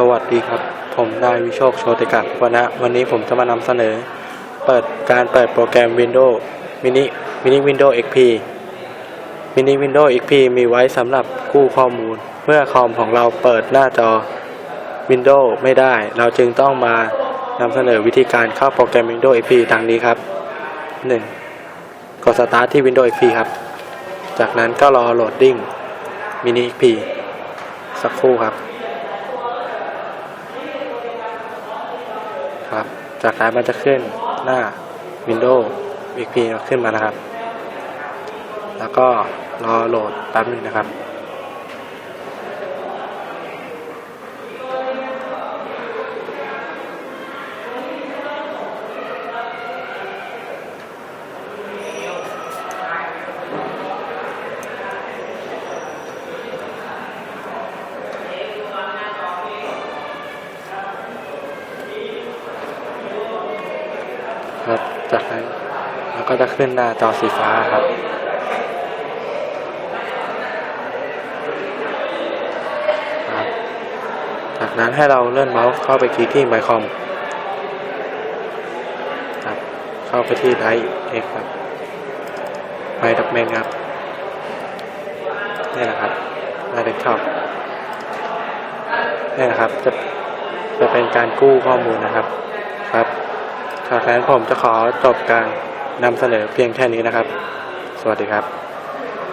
สวัสดีครับ ผมนายวิโชคโชติกักวันนะ วันนี้ผมจะมานำเสนอ เปิดการเปิดโปรแกรม Windows Mini Mini Windows XP Mini Windows XP มีไว้สำหรับกู้ข้อมูล เมื่อคอมของเราเปิดหน้าจอ Windows ไม่ได้ เราจึงต้องมานำเสนอวิธีการเข้าโปรแกรม Windows XP ดังนี้ครับ 1. กด Start ที่ Windows XP ครับ จากนั้นก็รอโหลดดิ้ง Mini XP สักครู่ครับ ครับ จากนั้นมันจะขึ้นหน้า Windows XP ขึ้นมานะครับ แล้วก็รอโหลดแป๊บหนึงนะครับ ครับ จากนั้นมันก็จะขึ้นหน้าจอสีฟ้าครับ จากนั้นให้เราเลื่อนเมาส์เข้าไปคลิกที่ไมคอมครับ เข้าไปที่ไลท์เอ็กครับไมด็อกเมนครับนี่นะครับหน้าเดสก์ท็อปนี่นะครับจะจะเป็นการกู้ข้อมูลนะครับครับ จากนั้นผมจะขอจบการนำเสนอเพียงแค่นี้นะครับ สวัสดีครับ